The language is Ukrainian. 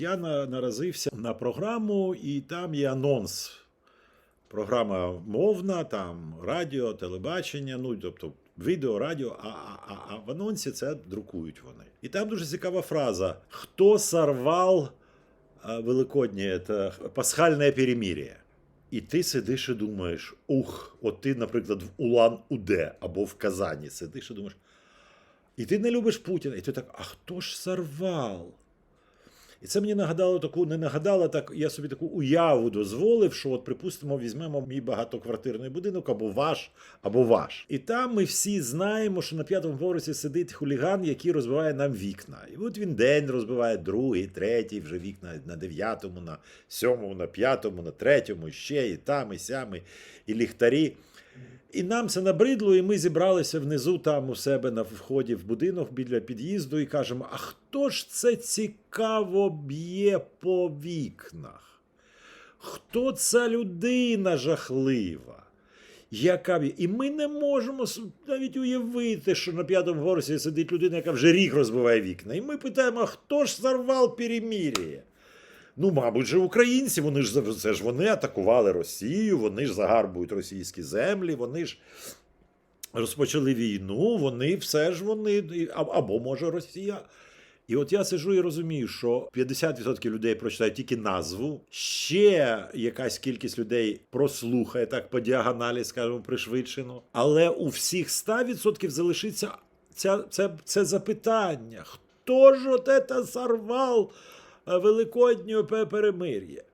Я наразився на програму, і там є анонс. Програма мовна, там радіо, телебачення, ну тобто відео, радіо, а, а, а, а в анонсі це друкують вони. І там дуже цікава фраза: Хто сорвав Великоднє це пасхальне перемір'я? І ти сидиш і думаєш: ух, от ти, наприклад, в Улан-Уде або в Казані сидиш і думаєш. І ти не любиш Путіна, і ти так, а хто ж сорвав? І це мені нагадало таку, не нагадало так, я собі таку уяву дозволив, що, от, припустимо, візьмемо мій багатоквартирний будинок або ваш, або ваш. І там ми всі знаємо, що на п'ятому поверсі сидить хуліган, який розбиває нам вікна. І от він день розбиває другий, третій, вже вікна на дев'ятому, на сьомому, на п'ятому, на третьому, ще і там, і сям, і- і ліхтарі. І нам це набридло, і ми зібралися внизу, там у себе на вході в будинок біля під'їзду, і кажемо: а хто ж це цікаво б'є по вікнах? Хто ця людина жахлива? Яка? І ми не можемо навіть уявити, що на п'ятому поверсі сидить людина, яка вже рік розбиває вікна. І ми питаємо, а хто ж сорвав перемір'я? Ну, мабуть, же українці, вони ж це ж вони атакували Росію, вони ж загарбують російські землі, вони ж розпочали війну, вони все ж вони, або може Росія. І от я сижу і розумію, що 50% людей прочитають тільки назву, ще якась кількість людей прослухає так по діагоналі, скажімо, пришвидшено. Але у всіх 100% залишиться ця, це, це запитання: хто ж от це сорвав великоднє перемир'я?